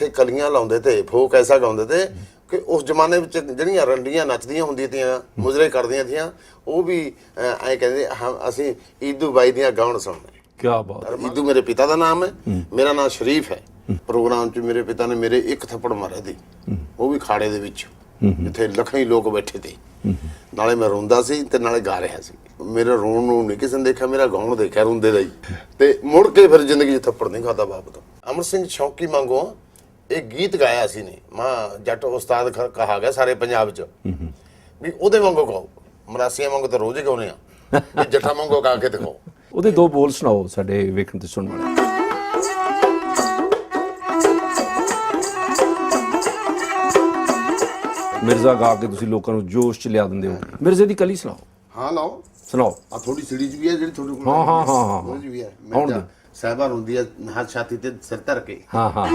ਇਸੇ ਕਲੀਆਂ ਲਾਉਂਦੇ ਤੇ ਫੋਕ ਐਸਾ ਗਾਉਂਦੇ ਤੇ ਕਿ ਉਸ ਜ਼ਮਾਨੇ ਵਿੱਚ ਜਿਹੜੀਆਂ ਰੰਡੀਆਂ ਨੱਚਦੀਆਂ ਹੁੰਦੀਆਂ ਤੀਆਂ ਮੁਜਰੇ ਕਰਦੀਆਂ ਤੀਆਂ ਉਹ ਵੀ ਐ ਕਹਿੰਦੇ ਅਸੀਂ ਈਦੂ ਬਾਈ ਦੀਆਂ ਗਾਉਣ ਸੁਣਨੇ ਕੀ ਬਾਤ। ਈਦੂ ਮੇਰੇ ਪਿਤਾ ਦਾ ਨਾਮ ਹੈ ਮੇਰਾ ਨਾਮ ਸ਼ਰੀਫ ਹੈ। ਪ੍ਰੋਗਰਾਮ 'ਚ ਮੇਰੇ ਪਿਤਾ ਨੇ ਮੇਰੇ ਇੱਕ ਥੱਪੜ ਮਾਰਿਆ ਦੀ ਉਹ ਵੀ ਖਾੜੇ ਦੇ ਵਿੱਚ ਜਿੱਥੇ ਲੱਖਾਂ ਹੀ ਲੋਕ ਬੈਠੇ ਤੇ ਨਾਲੇ ਮੈਂ ਰੋਂਦਾ ਸੀ ਤੇ ਨਾਲੇ ਗਾ ਰਿਹਾ ਸੀ। ਮੇਰੇ ਰੋਣ ਨੂੰ ਨਹੀਂ ਕਿਸੇ ਨੇ ਦੇਖਿਆ ਮੇਰਾ ਗਾਉਣ ਦੇਖਿਆ ਰੋਂਦੇ ਦਾ ਹੀ। ਤੇ ਮੁੜ ਕੇ ਫਿਰ ਜ਼ਿੰਦਗੀ 'ਚ ਥੱਪੜ ਨਹੀਂ ਖਾਦਾ ਬਾਪ ਤੋਂ। ਅਮਰ ਸਿੰਘ ਸ਼ੌਕੀ ਮੰਗੋ ਇਹ ਗੀਤ ਗਾਇਆ ਸੀ ਨੇ। ਮਾਂ ਜੱਟ ਉਸਤਾਦ ਖ- ਕਹਾ ਗਿਆ ਸਾਰੇ ਪੰਜਾਬ 'ਚ। ਵੀ ਉਹਦੇ ਵਾਂਗੂ ਗਾਓ। ਮਰਾਸੀਆਂ ਵਾਂਗੂ ਤਾਂ ਰੋਜ਼ ਹੀ ਗਾਉਨੇ ਆ। ਵੀ ਜੱਟਾਂ ਵਾਂਗੂ ਗਾ ਕੇ ਦਿਖਾਓ। ਉਹਦੇ ਦੋ ਬੋਲ ਸੁਣਾਓ ਸਾਡੇ ਵੇਖਣ ਤੇ ਸੁਣਨ ਵਾਲੇ। ਮਿਰਜ਼ਾ ਗਾ ਕੇ ਤੁਸੀਂ ਲੋਕਾਂ ਨੂੰ ਜੋਸ਼ ਚ ਲਿਆ ਦਿੰਦੇ ਹੋ। ਮਿਰਜ਼ੇ ਦੀ ਕਲੀ ਸੁਣਾਓ। ਹਾਂ ਲਾਓ। ਸੁਣਾਓ। ਆ ਥੋੜੀ ਸਿੜੀ ਜੀ ਵੀ ਹੈ ਜਿਹੜੀ ਤੁਹਾਡੇ ਕੋਲ ਹਾਂ, ਹਾਂ, ਹਾਂ, ਹਾਂ। 'ਚ ਵੀ ਹੈ। ਆਉਣ ਮੈਂ ਦਿਓ। ਸਹਿਬਾ ਹੁੰਦੀ ਹੈ ਹੱਥ ਛਾਤੀ ਤੇ ਸਿਰ ਧਰ ਕੇ। ਹਾਂ ਹਾਂ।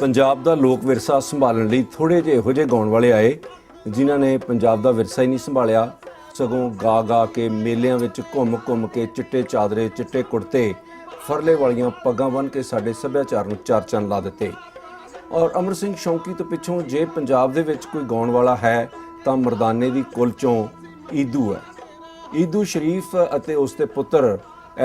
ਪੰਜਾਬ ਦਾ ਲੋਕ ਵਿਰਸਾ ਸੰਭਾਲਣ ਲਈ ਥੋੜੇ ਜਿਹੇ ਇਹੋ ਜਿਹੇ ਗਾਉਣ ਵਾਲੇ ਆਏ, ਜਿਨ੍ਹਾਂ ਨੇ ਪੰਜਾਬ ਦਾ ਵਿਰਸਾ ਹੀ ਨਹੀਂ ਸੰਭਾਲਿਆ। ਸਗੋਂ ਗਾ ਗਾ ਕੇ ਮੇਲਿਆਂ ਵਿੱਚ ਘੁੰਮ ਘੁੰਮ ਕੇ ਚਿੱਟੇ ਚਾਦਰੇ, ਚਿੱਟੇ ਕੁੜਤੇ, ਫਰਲੇ ਵਾਲੀਆਂ ਪੱਗਾਂ ਬੰਨ੍ਹ ਕੇ ਸਾਡੇ ਸੱਭਿਆਚਾਰ ਨੂੰ ਚਾਰ ਚੰਨ ਲਾ ਦਿੱਤੇ। ਔਰ ਅਮਰ ਸਿੰਘ ਸ਼ੌਂਕੀ ਤੋਂ ਪਿੱਛੋਂ ਜੇ ਪੰਜਾਬ ਦੇ ਵਿੱਚ ਕੋਈ ਗਾਉਣ ਵਾਲਾ ਹੈ, ਤਾਂ ਮਰਦਾਨੇ ਦੀ ਕੁਲ ਚੋਂ ਈਦੂ ਹੈ। ਈਦੂ ਸ਼ਰੀਫ ਅਤੇ ਉਸ ਦੇ ਪੁੱਤਰ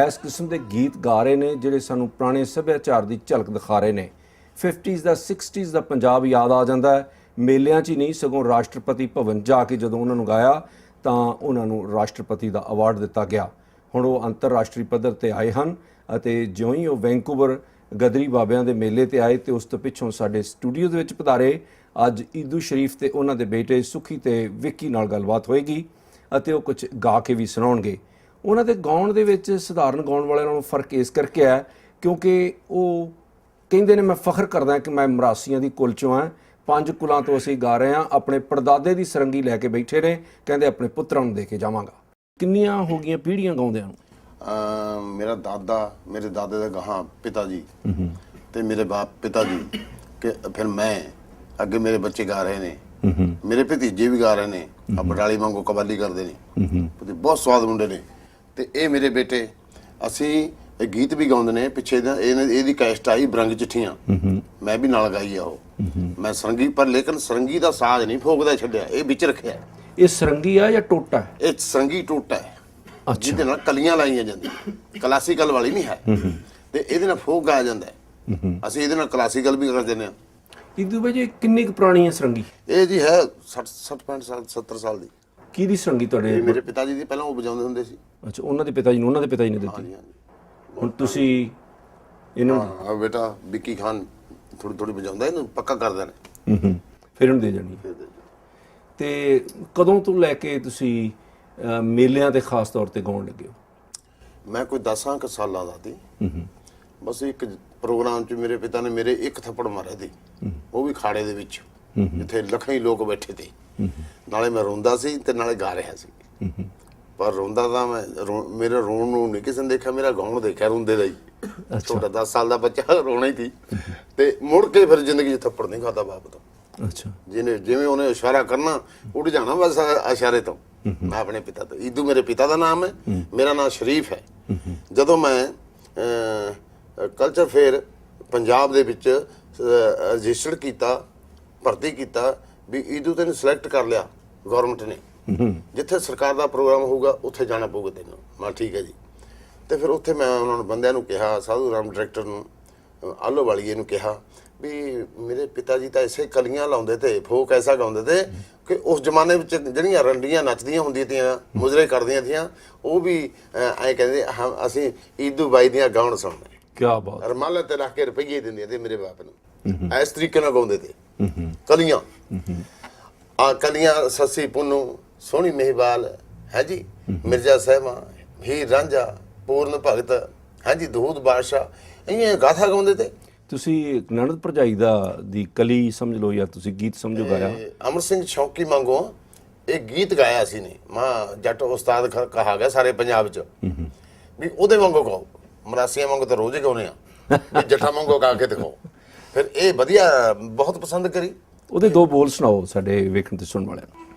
ਇਸ ਕਿਸਮ ਦੇ ਗੀਤ ਗਾ ਰਹੇ ਨੇ, ਜਿਹੜੇ ਸਾਨੂੰ ਪੁਰਾਣੇ ਸੱਭਿਆਚਾਰ ਦੀ ਝਲਕ ਦਿਖਾ ਰਹੇ ਨੇ। 50s ਦਾ 60s ਦਾ ਪੰਜਾਬ ਯਾਦ ਆ ਜਾਂਦਾ ਹੈ। ਮੇਲਿਆਂ 'ਚ ਹੀ ਨਹੀਂ, ਸਗੋਂ ਰਾਸ਼ਟਰਪਤੀ ਭਵਨ ਜਾ ਕੇ ਜਦੋਂ ਉਹਨਾਂ ਨੂੰ ਗਾਇਆ, ਤਾਂ ਉਹਨਾਂ ਨੂੰ ਰਾਸ਼ਟਰਪਤੀ ਦਾ ਅਵਾਰਡ ਦਿੱਤਾ ਗਿਆ। ਹੁਣ ਉਹ ਅੰਤਰਰਾਸ਼ਟਰੀ ਪੱਧਰ ਤੇ ਆਏ ਹਨ ਅਤੇ ਜਿਉਂ ਹੀ ਉਹ ਵੈਂਕੂਵਰ ਗਦਰੀ ਬਾਬਿਆਂ ਦੇ ਮੇਲੇ ਤੇ ਆਏ ਤੇ ਉਸ ਤੋਂ ਪਿੱਛੋਂ ਸਾਡੇ ਸਟੂਡੀਓ ਦੇ ਵਿੱਚ ਪਧਾਰੇ ਅੱਜ ਈਦੂ ਸ਼ਰੀਫ ਤੇ ਉਹਨਾਂ ਦੇ ਬੇਟੇ ਸੁਖੀ ਤੇ ਵਿੱਕੀ ਨਾਲ ਗੱਲਬਾਤ ਹੋਏਗੀ ਅਤੇ ਉਹ ਕੁਝ ਗਾ ਕੇ ਵੀ ਸੁਣਾਉਣਗੇ। ਉਹਨਾਂ ਦੇ ਗਾਉਣ ਦੇ ਵਿੱਚ ਸਧਾਰਨ ਗਾਉਣ ਵਾਲਿਆਂ ਨਾਲੋਂ ਫ਼ਰਕ ਇਸ ਕਰਕੇ ਹੈ ਕਿਉਂਕਿ ਉਹ ਕਹਿੰਦੇ ਨੇ, ਮੈਂ ਫਖਰ ਕਰਦਾ ਕਿ ਮੈਂ ਮਰਾਸੀਆਂ ਦੀ ਕੁਲ ਚੋਂ ਹਾਂ। ਪੰਜ ਕੁਲਾਂ ਤੋਂ ਅਸੀਂ ਗਾ ਰਹੇ ਹਾਂ। ਆਪਣੇ ਪੜਦਾਦੇ ਦੀ ਸਰੰਗੀ ਲੈ ਕੇ ਬੈਠੇ ਨੇ। ਕਹਿੰਦੇ, ਆਪਣੇ ਪੁੱਤਰਾਂ ਨੂੰ ਦੇ ਕੇ ਜਾਵਾਂਗਾ। ਕਿੰਨੀਆਂ ਹੋ ਗਈਆਂ ਪੀੜ੍ਹੀਆਂ ਗਾਉਂਦਿਆਂ ਨੂੰ। ਮੇਰਾ ਦਾਦਾ ਮੇਰੇ ਦਾਦੇ ਦਾ ਗਾਹਾਂ ਪਿਤਾ ਜੀ ਤੇ ਮੇਰੇ ਬਾਪ ਪਿਤਾ ਜੀ ਕਿ ਫਿਰ ਮੈਂ ਅੱਗੇ ਮੇਰੇ ਬੱਚੇ ਗਾ ਰਹੇ ਨੇ। ਮੇਰੇ ਭਤੀਜੇ ਵੀ ਗਾ ਰਹੇ ਨੇ। ਆ ਬਟਾਲੀ ਵਾਂਗੂ ਕਬੱਡੀ ਕਰਦੇ ਨੇ। ਤੇ ਬਹੁਤ ਸਵਾਦ ਮੁੰਡੇ ਨੇ। ਤੇ ਇਹ ਮੇਰੇ ਬੇਟੇ ਅਸੀਂ ਇਹ ਗੀਤ ਵੀ ਗਾਉਂਦੇ ਨੇ ਪਿੱਛੇ ਦਾ ਇਹਨੇ- ਇਹਦੀ ਕੈਸਟ ਆਈ ਬਰੰਗ ਚਿੱਠੀਆਂ। ਮੈਂ ਵੀ ਨਾਲ ਗਾਈ ਆ ਉਹ। ਮੈਂ ਸਰੰਗੀ ਪਰ ਲੇਕਿਨ ਸਰੰਗੀ ਦਾ ਸਾਜ਼ ਨਹੀਂ ਫੋਕਦਾ ਛੱਡਿਆ ਇਹ ਵਿੱਚ ਰੱਖਿਆ। ਇਹ ਸਰੰਗੀ ਆ ਜਾਂ ਟੋਟਾ? ਇਹ ਸਰੰਗੀ ਟੋਟਾ ਜਿਹਦੇ ਨਾਲ ਕਲੀਆਂ ਲਾਈਆਂ ਜਾਂਦੀਆਂ। ਕਲਾਸੀਕਲ ਵਾਲੀ ਨਹੀਂ ਹੈ। ਤੇ ਇਹਦੇ ਨਾਲ ਫੋਕ ਗਾਇਆ ਜਾਂਦਾ ਹੈ। ਅਸੀਂ ਇਹਦੇ ਨਾਲ ਕਲਾਸੀਕਲ ਵੀ ਕਰ ਦਿੰਦੇ ਹਾਂ। ਇਦੂ ਵਜੇ ਕਿੰਨੀ ਕੁ ਪੁਰਾਣੀ ਹੈ ਸਰੰਗੀ? ਇਹ ਜੀ ਹੈ 60 60 65 ਸਾਲ 70 ਸਾਲ ਦੀ। ਕਿਹਦੀ ਸਰੰਗੀ ਤੁਹਾਡੇ? ਇਹ ਮੇਰੇ ਪਿਤਾ ਜੀ ਦੀ ਪਹਿਲਾਂ ਉਹ ਵਜਾਉਂਦੇ ਹੁੰਦੇ ਸੀ। ਅੱਛਾ ਉਹਨਾਂ ਦੇ ਪਿਤਾ ਜੀ ਨੂੰ ਉਹਨਾਂ ਦੇ ਪਿਤਾ ਜੀ ਨੇ ਦਿੱਤੀ। ਹੁਣ ਤੁਸੀਂ ਇਹਨੂੰ ਹਾਂ ਬੇਟਾ ਵਿੱਕੀ ਖਾਨ ਥੋੜੀ ਥੋੜੀ ਵਜਾਉਂਦਾ ਇਹਨੂੰ ਪੱਕਾ ਕਰ ਦੇਣਾ। ਹੂੰ ਹੂੰ। ਫਿਰ ਉਹਨੂੰ ਦੇ ਜਾਣੀ ਦੇ। ਤੇ ਕਦੋਂ ਤੋਂ ਲੈ ਕੇ ਤੁਸੀਂ ਮੇਲਿਆਂ ਤੇ ਖਾਸ ਤੌਰ ਤੇ ਗਾਉਣ ਲੱਗੇ ਹੋ? ਮੈਂ ਕੋਈ 10 ਕੁ ਸਾਲਾਂ ਦਾ ਸੀ। ਬਸ ਇੱਕ ਪ੍ਰੋਗਰਾਮ 'ਚ ਮੇਰੇ ਪਿਤਾ ਨੇ ਮੇਰੇ ਇੱਕ ਥੱਪੜ ਮਾਰਿਆ ਸੀ। ਉਹ ਵੀ ਖਾੜੇ ਦੇ ਵਿੱਚ ਜਿੱਥੇ ਲੱਖਾਂ ਹੀ ਲੋਕ ਬੈਠੇ ਤੇ ਨਾਲੇ ਮੈਂ ਰੋਂਦਾ ਸੀ ਤੇ ਨਾਲੇ ਗਾ ਰਿਹਾ ਸੀ। ਪਰ ਰੋਂਦਾ ਤਾਂ ਮੈਂ ਮੇਰੇ ਰੋਣ ਨੂੰ ਨਹੀਂ ਕਿਸੇ ਨੇ ਦੇਖਿਆ ਮੇਰਾ ਗਾਉਣ ਦੇਖਿਆ ਰੋਂਦੇ ਦਾ ਹੀ। ਛੋਟਾ 10 ਸਾਲ ਦਾ ਬੱਚਾ ਰੋਣਾ ਹੀ ਸੀ। ਤੇ ਮੁੜ ਕੇ ਫਿਰ ਜ਼ਿੰਦਗੀ 'ਚ ਥੱਪੜ ਨਹੀਂ ਖਾਦਾ ਬਾਪ ਤੋਂ। ਅੱਛਾ। ਜਿਹਨੇ ਜਿਵੇਂ ਉਹਨੇ ਇਸ਼ਾਰਾ ਕਰਨਾ ਉੱਡ ਜਾਣਾ ਬਸ ਇਸ਼ਾਰੇ ਤੋਂ। ਮੈਂ ਆਪਣੇ ਪਿਤਾ ਤੋਂ। ਈਦੂ ਮੇਰੇ ਪਿਤਾ ਦਾ ਨਾਮ ਹੈ ਮੇਰਾ ਨਾਮ ਸ਼ਰੀਫ ਹੈ। ਜਦੋਂ ਮੈਂ ਕਲਚਰ ਫੇਅਰ ਪੰਜਾਬ ਦੇ ਵਿੱਚ ਰਜਿਸਟਰਡ ਕੀਤਾ ਭਰਤੀ ਕੀਤਾ ਵੀ ਈਦੂ ਤੈਨੂੰ ਸਿਲੈਕਟ ਕਰ ਲਿਆ ਗਵਰਨਮੈਂਟ ਨੇ। ਜਿੱਥੇ ਸਰਕਾਰ ਦਾ ਪ੍ਰੋਗਰਾਮ ਹੋਊਗਾ ਉੱਥੇ ਜਾਣਾ ਪਊਗਾ ਤੈਨੂੰ। ਮੈਂ ਠੀਕ ਹੈ ਜੀ। ਤੇ ਫਿਰ ਉੱਥੇ ਮੈਂ ਉਹਨਾਂ ਨੂੰ ਬੰਦਿਆਂ ਨੂੰ ਕਿਹਾ ਸਾਧੂ ਰਾਮ ਡਾਇਰੈਕਟਰ ਨੂੰ ਆਲੋ ਵਾਲੀਏ ਨੂੰ ਕਿਹਾ ਵੀ ਮੇਰੇ ਪਿਤਾ ਜੀ ਤਾਂ ਇਸੇ ਕਲੀਆਂ ਲਾਉਂਦੇ ਤੇ ਫੋਕ ਐਸਾ ਗਾਉਂਦੇ ਤੇ ਕਿ ਉਸ ਜ਼ਮਾਨੇ ਵਿੱਚ ਜਿਹੜੀਆਂ ਰੰਡੀਆਂ ਨੱਚਦੀਆਂ ਹੁੰਦੀਆਂ ਤੀਆਂ ਮੁਜਰੇ ਕਰਦੀਆਂ ਤੀਆਂ ਉਹ ਵੀ ਐ ਕਹਿੰਦੇ ਅਸੀਂ ਈਦੂ ਬਾਈ ਦੀਆਂ ਗਾਉਣ ਸੁਣਨੇ ਕੀ ਬਾਤ। ਰਮਾਲਾ ਤੇ ਰੱਖ ਕੇ ਰੁਪਈਏ ਦਿੰਦੇ ਤੇ ਮੇਰੇ ਬਾਪ ਨੂੰ। ਇਸ ਤਰੀਕੇ ਨਾਲ ਗਾਉਂਦੇ ਤੇ। ਕਲੀਆਂ। ਆ ਕਲੀਆਂ ਸੱਸੀ ਪੁੰਨੂ ਸੋਹਣੀ ਮਹਿਵਾਲ ਹੈ ਜੀ? ਮਿਰਜ਼ਾ ਸਾਹਿਬਾ ਹੀ ਰਾਂਝਾ ਪੂਰਨ ਭਗਤ ਹੈ ਜੀ? ਦੂਧ ਬਾਦਸ਼ਾਹ ਇਹ ਗਾਥਾ ਗਾਉਂਦੇ ਤੇ। ਤੁਸੀਂ ਨਣਦ ਭਰਜਾਈ ਦਾ ਦੀ ਕਲੀ ਸਮਝ ਲਓ ਜਾਂ ਤੁਸੀਂ ਗੀਤ ਸਮਝੋ ਗਾਇਆ ਅਮਰ ਸਿੰਘ ਸ਼ੌਕੀ ਮੰਗੋ ਇਹ ਗੀਤ ਗਾਇਆ ਸੀ ਨੇ। ਮਾਂ ਜੱਟ ਉਸਤਾਦ ਕਹਾ ਗਿਆ ਸਾਰੇ ਪੰਜਾਬ ਚ। ਵੀ ਉਹਦੇ ਵਾਂਗੂ ਗਾਓ ਮਰਾਸੀਆਂ ਵਾਂਗੂ ਤਾਂ ਰੋਜ਼ ਹੀ ਗਾਉਨੇ ਆ। ਜੱਟਾਂ ਵਾਂਗੂ ਗਾ ਕੇ ਦਿਖਾਓ। ਫਿਰ ਇਹ ਵਧੀਆ ਬਹੁਤ ਪਸੰਦ ਕਰੀ। ਉਹਦੇ ਦੋ ਬੋਲ ਸੁਣਾਓ ਸਾਡੇ ਵੇਖਣ ਤੇ ਸੁਣਨ ਵਾਲਿਆਂ ਨੂੰ।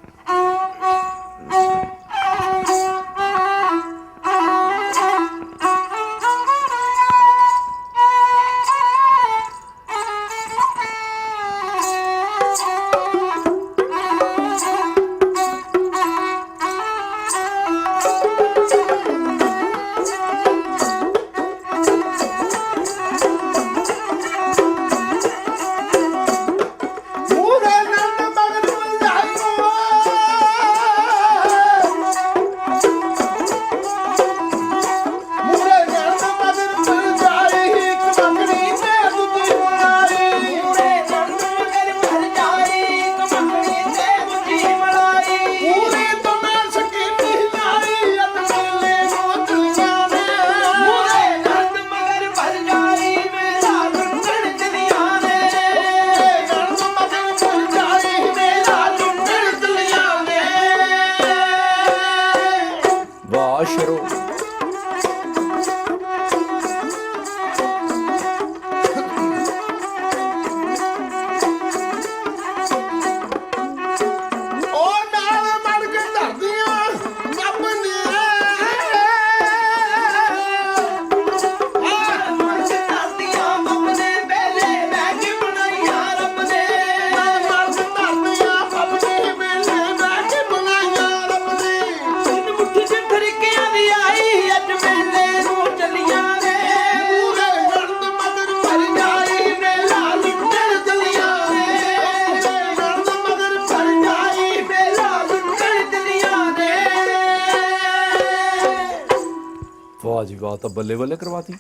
ਬੱਲੇ ਬੱਲੇ ਕਰਵਾਤੀ।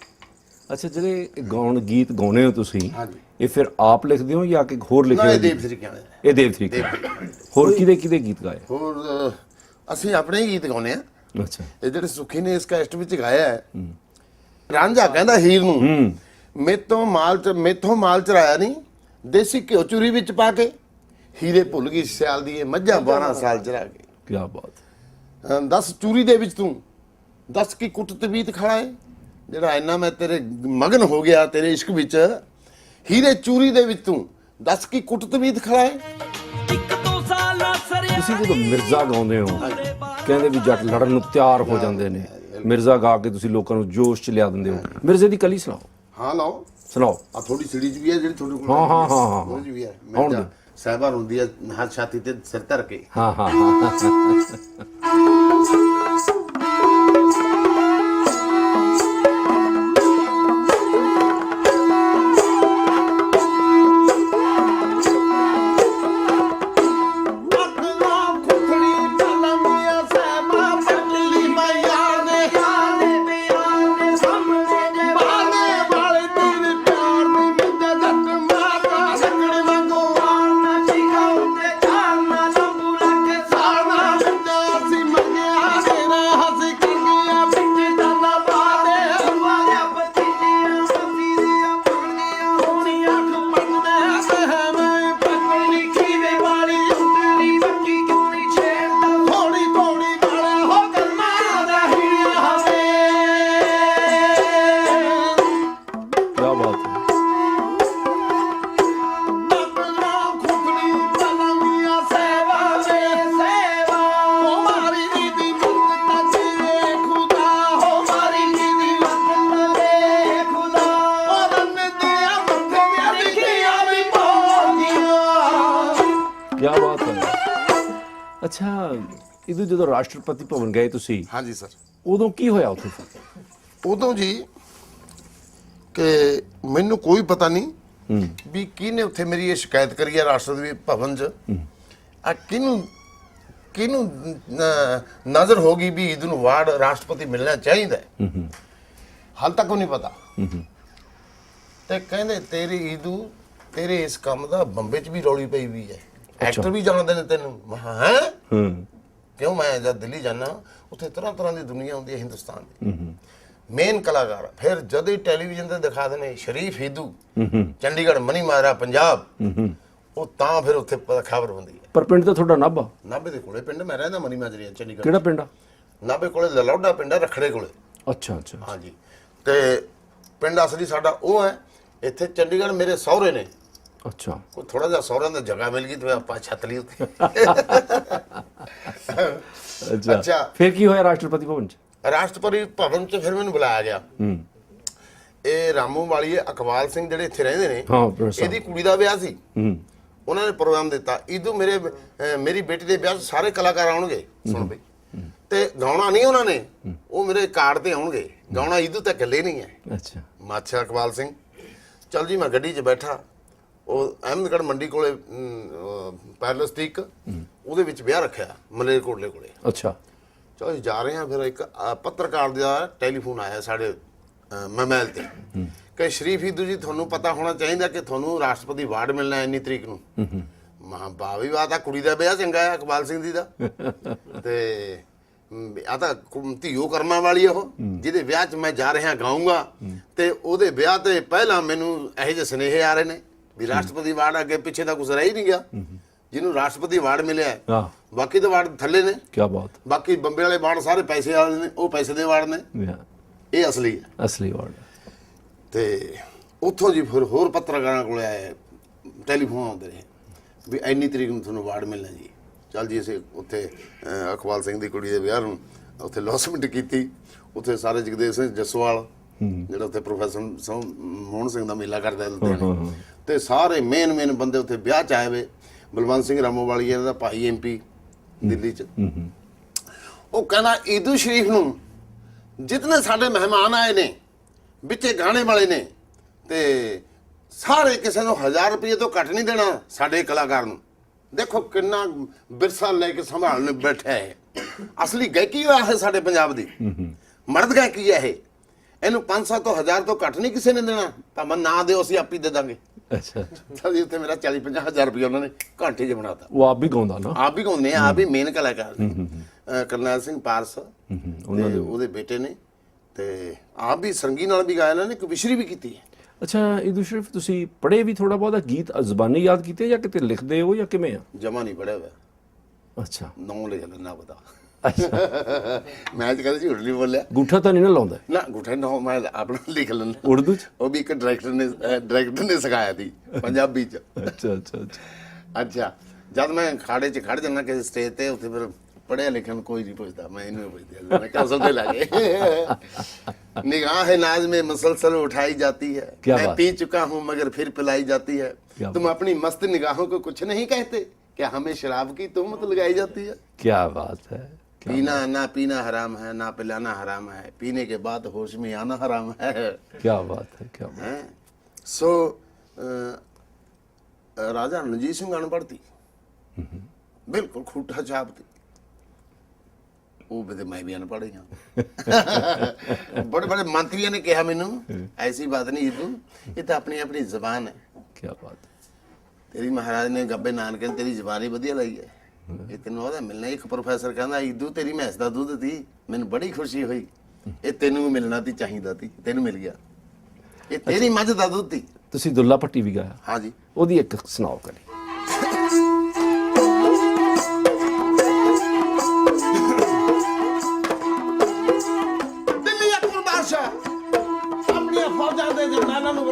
ਅੱਛਾ ਜਿਹੜੇ ਗਾਉਣ ਗੀਤ ਗਾਉਨੇ ਹੋ ਤੁਸੀਂ ਹਾਂਜੀ। ਇਹ ਫਿਰ ਆਪ ਲਿਖਦੇ ਹੋ ਜਾਂ ਕਿ ਹੋਰ ਲਿਖਦੇ ਨਾ ਹੋ ਇਹ ਦੇਵ ਸ੍ਰੀ ਕਹਿੰਦੇ ਨੇ। ਇਹ ਦੇਵ ਤਰੀਕੇ ਹੋਰ ਕਿਹਦੇ ਕਿਹਦੇ ਗੀਤ ਗਾਏ? ਹੋਰ ਅਸੀਂ ਆਪਣੇ ਹੀ ਗੀਤ ਗਾਉਂਦੇ ਆ ਅੱਛਾ। ਇਹ ਜਿਹੜੇ ਸੁਖੀ ਨੇ ਇਸ ਕੈਸਟ ਵਿੱਚ ਗਾਇਆ ਹੈ। ਰਾਂਝਾ ਕਹਿੰਦਾ ਹੀਰ ਨੂੰ। ਮੇਤੋਂ ਮਾਲ ਚ ਮੇਥੋਂ ਮਾਲ ਚਰਾਇਆ ਨਹੀਂ। ਦੇਸੀ ਘਿਓ ਚੂਰੀ ਵਿੱਚ ਪਾ ਕੇ। ਹੀਰੇ ਭੁੱਲ ਗਈ ਸਿਆਲ ਦੀ ਇਹ ਮੱਝਾਂ 12 ਸਾਲ ਚਰਾ ਕੇ ਕੀ ਬਾਤ। ਦੱਸ ਚੂਰੀ ਦੇ ਵਿੱਚ ਤੂੰ। ਦੱਸ ਕੀ ਕੁੱਟ ਤਬੀਤ ਖੜਾ ਹੈ ਜਿਹੜਾ ਇੰਨਾ ਮੈਂ ਤੇਰੇ ਮਗਨ ਹੋ ਗਿਆ ਤੇਰੇ ਇਸ਼ਕ ਵਿੱਚ ਹੀਰੇ ਚੂਰੀ ਦੇ ਵਿੱਚ ਤੂੰ ਦੱਸ ਕੀ ਕੁੱਟ ਤਬੀਤ ਖੜਾ ਹੈ? ਇੱਕ ਦੋ ਸਾਲਾਂ ਸਰਿਆ ਤੁਸੀਂ ਜਦੋਂ ਮਿਰਜ਼ਾ ਗਾਉਂਦੇ ਹੋ ਕਹਿੰਦੇ ਵੀ ਜੱਟ ਲੜਨ ਨੂੰ ਤਿਆਰ ਹੋ ਜਾਂਦੇ ਨੇ। ਮਿਰਜ਼ਾ ਗਾ ਕੇ ਤੁਸੀਂ ਲੋਕਾਂ ਨੂੰ ਜੋਸ਼ ਚ ਲਿਆ ਦਿੰਦੇ ਹੋ। ਮਿਰਜ਼ੇ ਦੀ ਕਲੀ ਸੁਣਾਓ। ਹਾਂ ਲਓ। ਸੁਣਾਓ। ਆ ਥੋੜੀ ਸਿੜੀ ਚ ਵੀ ਹੈ ਜਿਹੜੀ ਤੁਹਾਡੇ ਕੋਲ ਹਾਂ, ਹਾਂ, ਹਾਂ, ਹਾਂ। 'ਚ ਵੀ ਹੈ। ਦਿਓ। ਸਹਿਬਾਰ ਹੁੰਦੀ ਹੈ ਹੱਥ ਛਾਤੀ ਤੇ ਸਿਰ ਧਰ ਕੇ। ਹਾਂ ਹਾਂ ਹਾਂ। ਬਾਤ ਹੈ। ਅੱਛਾ ਇਹਦੋਂ ਜਦੋਂ ਰਾਸ਼ਟਰਪਤੀ ਭਵਨ ਗਏ ਤੁਸੀਂ ਹਾਂਜੀ ਸਰ। ਉਦੋਂ ਕੀ ਹੋਇਆ ਉੱਥੇ? ਉਦੋਂ ਜੀ ਕਿ ਮੈਨੂੰ ਕੋਈ ਪਤਾ ਨਹੀਂ ਵੀ ਕਿਹਨੇ ਉੱਥੇ ਮੇਰੀ ਇਹ ਸ਼ਿਕਾਇਤ ਕਰੀ ਹੈ ਰਾਸ਼ਟਰਪਤੀ ਭਵਨ 'ਚ। ਆ ਕਿਹਨੂੰ ਕਿਹਨੂੰ ਨਜ਼ਰ ਹੋ ਗਈ ਵੀ ਇਹਨੂੰ ਵਾਰਡ ਰਾਸ਼ਟਰਪਤੀ ਮਿਲਣਾ ਚਾਹੀਦਾ ਹੈ? ਹਾਲ ਤੱਕ ਉਹ ਨਹੀਂ ਪਤਾ। ਤੇ ਕਹਿੰਦੇ ਤੇਰੀ ਈਦੂ ਤੇਰੇ ਇਸ ਕੰਮ ਦਾ ਬੰਬੇ 'ਚ ਵੀ ਰੌਲੀ ਪਈ ਵੀ ਹੈ। ਐਕਟਰ ਵੀ ਜਾਣਦੇ ਨੇ ਤੈਨੂੰ। ਹੂੰ? ਕਿਉਂ? ਮੈਂ ਜਦ ਦਿੱਲੀ ਜਾਣਾ ਉੱਥੇ ਤਰ੍ਹਾਂ ਤਰ੍ਹਾਂ ਦੀ ਦੁਨੀਆ ਹੁੰਦੀ ਹੈ ਹਿੰਦੁਸਤਾਨ ਦੀ। ਮੇਨ ਕਲਾਕਾਰ। ਫਿਰ ਜਦ ਹੀ ਟੈਲੀਵਿਜ਼ਨ ਤੇ ਦਿਖਾ ਦੇਣੇ ਸ਼ਰੀਫ ਹਿੱਦੂ ਚੰਡੀਗੜ੍ਹ ਮਨੀ ਮਾਰਾ ਪੰਜਾਬ ਉਹ ਤਾਂ ਫਿਰ ਉੱਥੇ ਖਬਰ ਹੁੰਦੀ ਹੈ। ਪਰ ਪਿੰਡ ਤਾਂ ਤੁਹਾਡਾ ਨਾਭਾ ਨਾਭੇ ਦੇ ਕੋਲੇ ਪਿੰਡ ਮੈਂ ਰਹਿੰਦਾ ਮਨੀ ਮਾਜਰੀ ਚੰਡੀਗੜ੍ਹ। ਕਿਹੜਾ ਪਿੰਡ ਆ? ਨਾਭੇ ਕੋਲੇ ਲਲੌਡਾ ਪਿੰਡ ਰਖੜੇ ਕੋਲੇ। ਅੱਛਾ ਅੱਛਾ ਹਾਂਜੀ। ਤੇ ਪਿੰਡ ਅਸਲੀ ਸਾਡਾ ਉਹ ਹੈ ਇੱਥੇ ਚੰਡੀਗੜ੍ਹ ਮੇਰੇ ਸਹੁਰੇ ਨੇ। ਅੱਛਾ। ਕੋਈ ਥੋੜਾ ਜਿਹਾ ਸਹੁਰਿਆਂ ਦਾ ਜਗ੍ਹਾ ਮਿਲ ਗਈ ਤੇ ਆਪਾਂ ਛੱਤ ਲਈ ਉੱਥੇ। ਅੱਛਾ। ਅੱਛਾ। ਫਿਰ ਕੀ ਹੋਇਆ ਰਾਸ਼ਟਰਪਤੀ ਭਵਨ ਚ? ਰਾਸ਼ਟਰਪਤੀ ਭਵਨ 'ਚ ਫਿਰ ਮੈਨੂੰ ਬੁਲਾਇਆ ਗਿਆ। ਹੂੰ। ਇਹ ਰਾਮੂ ਵਾਲੀਏ ਅਕਵਾਲ ਸਿੰਘ ਜਿਹੜੇ ਇੱਥੇ ਰਹਿੰਦੇ ਨੇ ਹਾਂ ਪ੍ਰੋਫੈਸਰ ਇਹਦੀ ਕੁੜੀ ਦਾ ਵਿਆਹ ਸੀ। ਹੂੰ। ਉਹਨਾਂ ਨੇ ਪ੍ਰੋਗਰਾਮ ਦਿੱਤਾ। ਇਦੋਂ ਮੇਰੇ ਅਹ, ਮੇਰੀ ਬੇਟੀ ਦੇ ਵਿਆਹ 'ਚ ਸਾਰੇ ਕਲਾਕਾਰ ਆਉਣਗੇ ਸੁਣ ਬਈ। ਤੇ ਗਾਉਣਾ ਨਹੀਂ ਉਹਨਾਂ ਨੇ ਉਹ ਮੇਰੇ ਕਾਰਡ ਤੇ ਆਉਣਗੇ। ਗਾਉਣਾ ਇਦੋਂ ਤੱਕ ਗੱਲੇ ਨਹੀਂ ਹੈ। ਅੱਛਾ। ਮਾਛਾ ਅਕਵਾਲ ਸਿੰਘ। ਚਲ ਜੀ ਮੈਂ ਗੱਡੀ 'ਚ ਬੈਠਾ। ਉਹ ਅਹਿਮਦਗੜ੍ਹ ਮੰਡੀ ਕੋਲੇ ਪੈਰਲਸ ਉਹਦੇ ਵਿੱਚ ਵਿਆਹ ਰੱਖਿਆ ਮਲੇਰਕੋਟਲੇ ਕੋਲੇ। ਅੱਛਾ। ਚਲੋ ਅਸੀਂ ਜਾ ਰਹੇ ਹਾਂ ਫਿਰ ਇੱਕ ਅ, ਪੱਤਰਕਾਰ ਦਾ ਟੈਲੀਫੋਨ ਆਇਆ ਸਾਡੇ ਅ, ਮੋਬਾਈਲ ਤੇ। ਕਿ ਸ਼ਰੀਫ ਹਿੱਦੂ ਜੀ ਤੁਹਾਨੂੰ ਪਤਾ ਹੋਣਾ ਚਾਹੀਦਾ ਕਿ ਤੁਹਾਨੂੰ ਰਾਸ਼ਟਰਪਤੀ ਅਵਾਰਡ ਮਿਲਣਾ ਹੈ ਇੰਨੀ ਤਰੀਕ ਨੂੰ। ਮਹਾ ਬਾਵੀ ਬਾਤ ਆ ਕੁੜੀ ਦਾ ਵਿਆਹ ਚੰਗਾ ਹੈ ਇਕਬਾਲ ਸਿੰਘ ਜੀ ਦਾ। ਤੇ ਮ, ਆ ਤਾਂ ਕੁ- ਧੀਓ ਕਰਮਾਂ ਵਾਲੀ ਆ ਉਹ ਜਿਹਦੇ ਵਿਆਹ 'ਚ ਮੈਂ ਜਾ ਰਿਹਾ ਗਾਉਂਗਾ ਤੇ ਉਹਦੇ ਵਿਆਹ ਤੇ ਪਹਿਲਾਂ ਮੈਨੂੰ ਇਹੋ ਜਿਹੇ ਸੁਨੇਹੇ ਆ ਰਹੇ ਨੇ ਵੀ ਰਾਸ਼ਟਰਪਤੀ ਅਵਾਰਡ ਅੱਗੇ ਪਿੱਛੇ ਤਾਂ ਕੁਝ ਰਹਿ ਹੀ ਨਹੀਂ ਗਿਆ। ਜਿਹਨੂੰ ਰਾਸ਼ਟਰਪਤੀ ਅਵਾਰਡ ਮਿਲਿਆ ਹੈ, ਬਾਕੀ ਤਾਂ ਅਵਾਰਡ ਥੱਲੇ ਨੇ। ਕੀ ਬਾਤ। ਬਾਕੀ ਬੰਬੇ ਵਾਲੇ ਵਾਰਡ ਸਾਰੇ ਪੈਸੇ ਵਾਲੇ ਨੇ ਉਹ ਪੈਸੇ ਦੇ ਵਾਰਡ ਨੇ। ਇਹ ਅਸਲੀ ਹੈ। ਅਸਲੀ ਵਰਡ ਤੇ ਉੱਥੋਂ ਜੀ ਫਿਰ ਹੋਰ ਪੱਤਰਕਾਰਾਂ ਕੋਲੇ ਆਏ ਟੈਲੀਫੋਨ ਆਉਂਦੇ ਰਹੇ ਵੀ ਇੰਨੀ ਤਰੀਕ ਨੂੰ ਤੁਹਾਨੂੰ ਵਾਰਡ ਮਿਲਣਾ ਜੀ। ਚੱਲ ਜੀ ਅਸੀਂ ਉੱਥੇ ਅਕਵਾਲ ਸਿੰਘ ਦੀ ਕੁੜੀ ਦੇ ਵਿਆਹ ਨੂੰ ਉੱਥੇ ਲੌਸਮੈਂਟ ਕੀਤੀ। ਉੱਥੇ ਸਾਰੇ ਜਗਦੇਵ ਸਿੰਘ ਜਸਵਾਲ ਜਿਹੜਾ ਉੱਥੇ ਪ੍ਰੋਫੈਸਰ ਮੋਹਨ ਸਿੰਘ ਦਾ ਮੇਲਾ ਕਰਦਾ ਲੁਧਿਆਣੇ। ਤੇ ਸਾਰੇ ਮੇਨ ਮੇਨ ਬੰਦੇ ਉੱਥੇ ਵਿਆਹ ਚ ਆਏ ਵੇ। ਬਲਵੰਤ ਸਿੰਘ ਰਾਮੋਵਾਲੀ ਇਹਨਾਂ ਦਾ ਭਾਈ ਐਮਪੀ ਦਿੱਲੀ ਚ। ਉਹ ਕਹਿੰਦਾ ਈਦੂ ਸ਼ਰੀਫ ਨੂੰ ਜਿਤਨੇ ਸਾਡੇ ਮਹਿਮਾਨ ਆਏ ਨੇ ਵਿੱਚੇ ਗਾਣੇ ਵਾਲੇ ਨੇ ਤੇ ਸਾਰੇ ਕਿਸੇ ਨੂੰ 1000 ਰੁਪਏ ਤੋਂ ਘੱਟ ਨਹੀਂ ਦੇਣਾ ਸਾਡੇ ਕਲਾਕਾਰ ਨੂੰ। ਦੇਖੋ ਕਿੰਨਾ ਵਿਰਸਾ ਲੈ ਕੇ ਸੰਭਾਲਣ ਬੈਠਾ ਹੈ। ਅਸਲੀ ਗਾਇਕੀ ਆ ਹੈ ਸਾਡੇ ਪੰਜਾਬ ਦੀ। ਮਰਦ ਗਾਇਕੀ ਹੈ ਇਹ। ਇਹਨੂੰ 500 ਤੋਂ 1000 ਤੋਂ ਘੱਟ ਨਹੀਂ ਕਿਸੇ ਨੇ ਦੇਣਾ। ਭਾਵੇਂ ਨਾ ਦਿਓ ਅਸੀਂ ਆਪੀ ਦੇ ਦਾਂਗੇ। ਅੱਛਾ। ਜੀ ਉੱਥੇ ਮੇਰਾ 40 50 ਹਜ਼ਾਰ ਰੁਪਏ ਉਹਨਾਂ ਨੇ ਘੰਟੇ 'ਚ ਬਣਾਤਾ। ਉਹ ਆਪ ਵੀ ਗਾਉਂਦਾ ਨਾ? ਆਪ ਵੀ ਗਾਉਂਦੇ ਆ ਆਪ ਵੀ ਮੇਨ ਕਲਾਕਾਰ ਨੇ। ਕਰਨੈਲ ਸਿੰਘ ਪਾਰਸ ਉਹਨਾਂ ਦੇ ਉਹਦੇ ਬੇਟੇ ਨੇ ਤੇ ਆਪ ਵੀ ਸੰਗੀ ਨਾਲ ਵੀ ਗਾਇਆ ਇਹਨਾਂ ਨੇ ਕਵਿਸ਼ਰੀ ਵੀ ਕੀਤੀ ਹੈ। ਅੱਛਾ ਇਦੂ ਸ਼ਰੀਫ ਤੁਸੀਂ ਪੜ੍ਹੇ ਵੀ ਥੋੜਾ ਬਹੁਤਾ ਗੀਤ ਜ਼ਬਾਨੀ ਯਾਦ ਕੀਤੇ ਜਾਂ ਕਿਤੇ ਲਿਖਦੇ ਹੋ ਜਾਂ ਕਿਵੇਂ ਆ? ਜਮਾ ਨਹੀਂ ਪੜਿਆ ਹੋਇਆ। ਅੱਛਾ। ਨੌ ਲਿਖ ਲੈਣਾ ਪਤਾ। ਮੈਂ ਅੱਜ ਕਦੇ ਝੂਠ ਨਹੀਂ ਬੋਲਿਆ ਗੂਠਾ ਤਾਂ ਨਹੀਂ ਨਾ ਲਾਉਂਦਾ ਨਾ ਗੁੱਠੇ ਨੌ ਮੈਂ ਆਪਣਾ ਲਿਖ ਲੈਣਾ ਉਰਦੂ ਚ ਉਹ ਵੀ ਇੱਕ ਡਾਇਰੈਕਟਰ ਨੇ ਡਾਇਰੈਕਟਰ ਨੇ ਸਿਖਾਇਆ ਸੀ ਪੰਜਾਬੀ ਚ ਅੱਛਾ ਅੱਛਾ ਅੱਛਾ ਅੱਛਾ ਜਦ ਮੈਂ ਖਾੜੇ 'ਚ ਖੜ ਜਾਣਾ ਕਿਸੇ ਸਟੇਜ ਤੇ ਉੱਥੇ ਫਿਰ ਪੜਿਆ ਲਿਖਣ ਕੋਈ ਨਹੀਂ ਪੁੱਛਦਾ ਮੈਂ ਇਹਨੂੰ ਹੀ ਪੁੱਛਦਾ ਮੈਂ ਕਸਲ ਤੇ ਲੱਗੇ निगाह नाज में मसलसल उठाई जाती है क्या मैं बात। पी चुका हूँ मगर फिर पिलाई जाती है क्या तुम अपनी मस्त निगाहों को कुछ नहीं कहते क्या हमें शराब की तुहमत लगाई जाती है क्या बात है क्या पीना ना पीना हराम है ना पिलाना हराम है पीने के बाद होश में आना हराम है क्या बात है क्या बात हैं? सो अ, राजा रणजीत सिंह अनपढ़ थी बिल्कुल खूटा छाप थी ਉਹ ਵੀ ਤੇ ਮੈਂ ਵੀ ਅਨਪੜ੍ਹ ਹੀ ਹਾਂ ਬੜੇ ਬੜੇ ਮੰਤਰੀਆਂ ਨੇ ਕਿਹਾ ਮੈਨੂੰ ਐਸੀ ਬਾਤ ਨਹੀਂ ਇਹ ਤੂੰ ਇਹ ਤਾਂ ਆਪਣੀ ਆਪਣੀ ਜ਼ਬਾਨ ਹੈ क्या बात है ਤੇਰੀ ਮਹਾਰਾਜ ਨੇ ਗੱਬੇ ਨਾਨਕ ਨੇ ਤੇਰੀ ਜ਼ਬਾਨ ਹੀ ਵਧੀਆ ਲਈ ਹੈ ਇਹ ਤੈਨੂੰ ਉਹਦਾ ਮਿਲਣਾ ਇੱਕ ਪ੍ਰੋਫੈਸਰ ਕਹਿੰਦਾ ਇਦੂ ਤੇਰੀ ਮੈਸ ਦਾ ਦੁੱਧ ਤੀ ਮੈਨੂੰ ਬੜੀ ਖੁਸ਼ੀ ਹੋਈ। ਇਹ ਤੈਨੂੰ ਵੀ ਮਿਲਣਾ ਤੀ ਚਾਹੀਦਾ ਤੀ ਤੈਨੂੰ ਮਿਲ ਗਿਆ। ਇਹ ਤੇਰੀ ਮੱਝ ਦਾ ਦੁੱਧ ਤੀ ਤੁਸੀਂ ਦੁੱਲਾ ਭੱਟੀ ਵੀ ਗਾਇਆ? ਹਾਂਜੀ। ਉਹਦੀ ਇੱਕ ਸੁਣਾਓ ਕਰੀ ਦਿੱਲੀ ਅਕਬਰ ਬਾਦਸ਼ਾਹ ਆਪਣੀਆਂ ਫੌਜਾਂ ਦੇ ਜਨਾਨਾਂ ਨੂੰ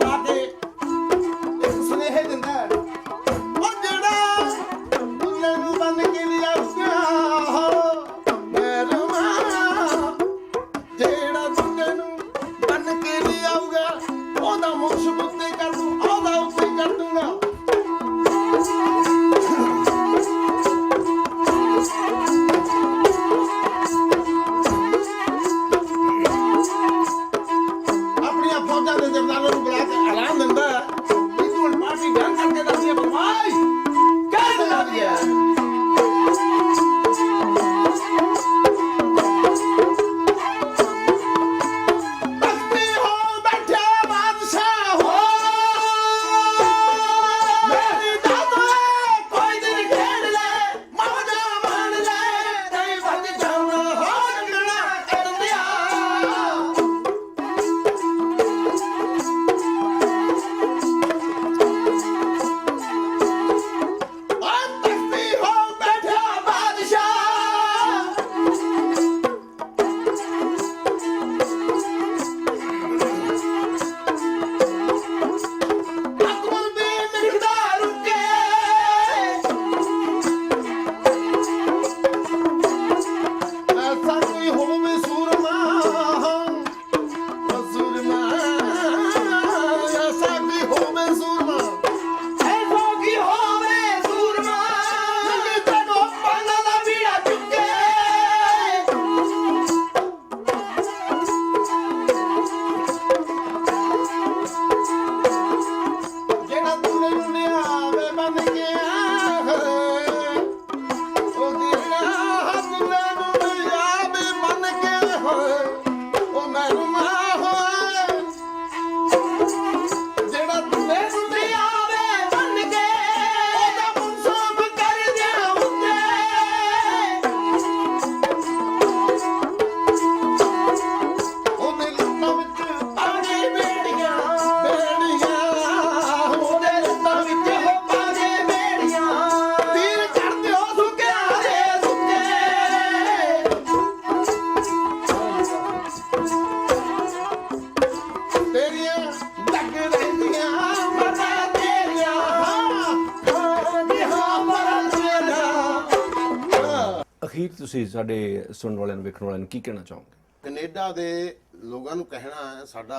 ਤੁਸੀਂ ਸਾਡੇ ਸੁਣਨ ਵਾਲਿਆਂ ਨੂੰ ਵੇਖਣ ਵਾਲਿਆਂ ਨੂੰ ਕੀ ਕਹਿਣਾ ਚਾਹੋਗੇ? ਕੈਨੇਡਾ ਦੇ ਲੋਕਾਂ ਨੂੰ ਕਹਿਣਾ ਹੈ ਸਾਡਾ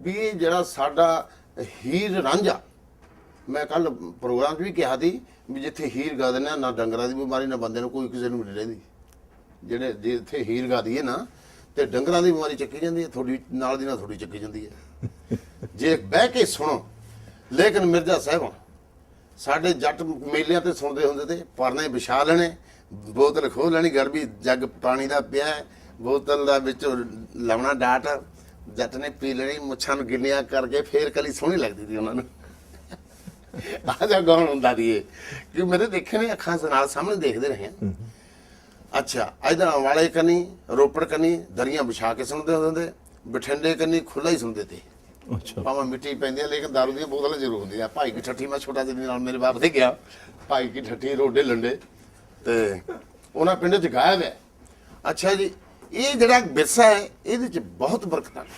ਵੀ ਇਹ ਜਿਹੜਾ ਸਾਡਾ ਹੀਰ ਰਾਂਝਾ ਮੈਂ ਕੱਲ ਪ੍ਰੋਗਰਾਮ 'ਚ ਵੀ ਕਿਹਾ ਸੀ ਵੀ ਜਿੱਥੇ ਹੀਰ ਗਾ ਦਿੰਦੇ ਆ ਨਾ ਡੰਗਰਾਂ ਦੀ ਬਿਮਾਰੀ ਨਾ ਬੰਦੇ ਨੂੰ ਕੋਈ ਕਿਸੇ ਨੂੰ ਨਹੀਂ ਰਹਿੰਦੀ। ਜਿਹੜੇ ਜਿੱਥੇ ਹੀਰ ਗਾ ਦਈਏ ਨਾ ਤੇ ਡੰਗਰਾਂ ਦੀ ਬਿਮਾਰੀ ਚੱਕੀ ਜਾਂਦੀ ਹੈ ਥੋੜੀ ਨਾਲ ਦੀ ਨਾਲ ਥੋੜੀ ਚੱਕੀ ਜਾਂਦੀ ਹੈ। ਜੇ ਬਹਿ ਕੇ ਸੁਣੋ ਲੇਕਿਨ ਮਿਰਜ਼ਾ ਸਾਹਿਬਾਂ ਸਾਡੇ ਜੱਟ ਮੇਲਿਆਂ ਤੇ ਸੁਣਦੇ ਹੁੰਦੇ ਤੇ ਪਰਨੇ ਵਿਛਾ ਲੈਣੇ ਬੋਤਲ ਖੋਹ ਲੈਣੀ ਗਰਬੀ ਜੱਗ ਪਾਣੀ ਦਾ ਪਿਆ ਹੈ, ਬੋਤਲ ਦਾ ਵਿੱਚ ਲਾਉਣਾ ਡਾਟ ਜੱਟ ਨੇ ਪੀ ਲੈਣੀ ਮੁੱਛਾਂ ਨੂੰ ਗਿੱਲੀਆਂ ਕਰਕੇ ਫੇਰ ਕਲੀ ਸੋਹਣੀ ਲੱਗਦੀ ਸੀ ਉਹਨਾਂ ਨੂੰ। ਆ ਜਾ ਗਾਉਣ ਹੁੰਦਾ ਦੀ ਇਹ। ਕਿ ਮੇਰੇ ਦੇਖੇ ਨੇ ਅੱਖਾਂ ਦੇ ਨਾਲ ਸਾਹਮਣੇ ਦੇਖਦੇ ਰਹੇ ਆ ਅੱਛਾ ਇਧਰ ਵਾਲੇ ਕਨੀ ਰੋਪੜ ਕਨੀ ਦਰੀਆਂ ਵਿਛਾ ਕੇ ਸੁਣਦੇ ਹੁੰਦੇ ਤੇ ਬਠਿੰਡੇ ਕਨੀ ਖੁੱਲਾ ਹੀ ਸੁਣਦੇ ਤੇ। ਅੱਛਾ। ਭਾਵੇਂ ਮਿੱਟੀ ਪੈਂਦੀ ਆ ਲੇਕਿਨ ਦਾਰੂ ਦੀਆਂ ਬੋਤਲਾਂ ਜ਼ਰੂਰ ਹੁੰਦੀਆਂ। ਭਾਈ ਕੀ ਠੱਠੀ ਮੈਂ ਛੋਟਾ ਜਿਹੇ ਨਾਲ ਮੇਰੇ ਬਾਪ ਦੇ ਗਿਆ। ਭਾਈ ਕੀ ਠੱਠੀ ਰੋਡੇ ਲੰਡੇ। ਤੇ ਉਹਨਾਂ ਪਿੰਡ ਚ ਗਾਇਆ ਹੋਇਆ ਅੱਛਾ ਜੀ ਇਹ ਜਿਹੜਾ ਵਿਰਸਾ ਹੈ ਇਹਦੇ ਚ ਬਹੁਤ ਬਰਕਤਾਂ ਨੇ।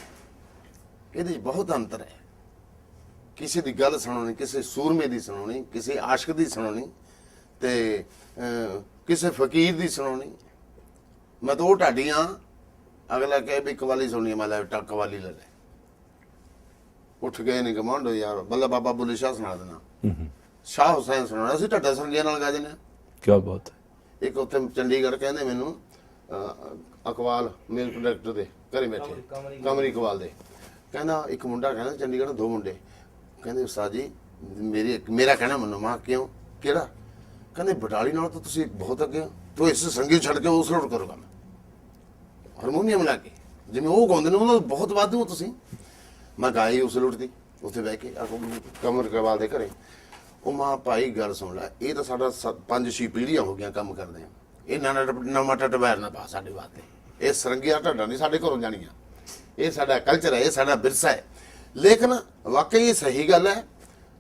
ਇਹਦੇ ਚ ਬਹੁਤ ਅੰਤਰ ਹੈ। ਕਿਸੇ ਦੀ ਗੱਲ ਸੁਣਾਉਣੀ ਕਿਸੇ ਸੂਰਮੇ ਦੀ ਸੁਣਾਉਣੀ ਕਿਸੇ ਆਸ਼ਿਕ ਦੀ ਸੁਣਾਉਣੀ ਤੇ ਕਿਸੇ ਫਕੀਰ ਦੀ ਸੁਣਾਉਣੀ ਮੈਂ ਤਾਂ ਉਹ ਢਾਡੀਆਂ ਅਗਲਾ ਕਹੇ ਵੀ ਕਵਾਲੀ ਸੁਣਨੀ ਹੈ, ਮੈਂ ਲੈ ਟੱਕ ਕਵਾਲੀ ਲੈ ਲੈ। ਉੱਠ ਗਏ ਨੇ ਕਮਾਂਡੋ ਯਾਰ ਬੱਲਾ ਬਾਬਾ ਬੁੱਲੇ ਸ਼ਾਹ ਸੁਣਾ ਦੇਣਾ। ਸ਼ਾਹ ਹੁਸੈਨ ਸੁਣਾਉਣਾ ਅਸੀਂ ਢੱਡਾ ਸੰਗੀਆਂ ਨਾਲ ਗਾ ਹਾਂ ਕੀ ਬਾਤ ਹੈ। ਇੱਕ ਉੱਥੇ ਚੰਡੀਗੜ੍ਹ ਕਹਿੰਦੇ ਮੈਨੂੰ ਅਕਵਾਲ ਮੇਲ ਪ੍ਰੋਡਕਟ ਦੇ ਘਰੇ ਬੈਠੇ। ਕਮਰੀ ਇਕਬਾਲ ਦੇ। ਕਹਿੰਦਾ ਇੱਕ ਮੁੰਡਾ ਕਹਿੰਦਾ ਚੰਡੀਗੜ੍ਹ ਦੋ ਮੁੰਡੇ। ਕਹਿੰਦੇ ਉਸਤਾਦ ਜੀ ਮੇਰੀ ਮੇਰਾ ਕਹਿਣਾ ਮੰਨੋ। ਮਾਂ ਕਿਉਂ? ਕਿਹੜਾ? ਕਹਿੰਦੇ ਬਟਾਲੀ ਨਾਲ ਤਾਂ ਤੁਸੀਂ ਬਹੁਤ ਅੱਗੇ ਹੋ। ਤੂੰ ਇਸ ਸੰਗੀਤ ਛੱਡ ਕੇ ਉਸ ਰੋਡ ਕਰੋ ਕੰਮ। ਹਾਰਮੋਨੀਅਮ ਲਾ ਕੇ। ਜਿਵੇਂ ਉਹ ਗਾਉਂਦੇ ਨੇ ਉਹਨਾਂ ਬਹੁਤ ਵਾਧੂ ਹੋ ਤੁਸੀਂ। ਮੈਂ ਗਾਈ ਉਸ ਰੋਡ ਦੀ। ਉੱਥੇ ਬਹਿ ਕੇ ਆ ਕਮਰ ਇਕਬਾਲ ਦੇ ਘਰੇ। ਉਹ ਮਾਂ ਭਾਈ ਗੱਲ ਸੁਣ ਲੈ ਇਹ ਤਾਂ ਸਾਡਾ ਪੰਜ ਛੇ ਪੀੜ੍ਹੀਆਂ ਹੋ ਗਈਆਂ ਕੰਮ ਕਰਦੇ ਆ। ਇਹ ਨਾ ਨਵਾਂ ਟਟਵੈਰ ਨਾ ਪਾ ਸਾਡੇ ਵਾਸਤੇ। ਇਹ ਸਰੰਗੀਆਂ ਢੱਡਾਂ ਨਹੀਂ ਸਾਡੇ ਘਰੋਂ ਜਾਣੀਆਂ। ਇਹ ਸਾਡਾ ਕਲਚਰ ਹੈ ਇਹ ਸਾਡਾ ਵਿਰਸਾ ਹੈ। ਲੇਕਿਨ ਵਾਕਈ ਇਹ ਸਹੀ ਗੱਲ ਹੈ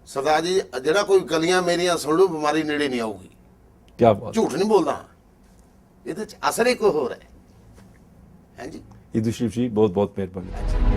ਸਰਦਾਰ ਜੀ ਜਿਹੜਾ ਕੋਈ ਗਲੀਆਂ ਮੇਰੀਆਂ ਸੁਣ ਲੂ ਬਿਮਾਰੀ ਨੇੜੇ ਨਹੀਂ ਆਊਗੀ। ਕੀ ਬਾਤ ਝੂਠ ਨਹੀਂ ਬੋਲਦਾ। ਇਹਦੇ ਚ ਅਸਰ ਹੀ ਕੋਈ ਹੋਰ ਹੈ। ਹਾਂਜੀ ਈਦੂ ਸ਼ਰੀਫ ਜੀ ਬਹੁਤ ਬਹੁਤ ਮਿਹਰਬਾਨੀ।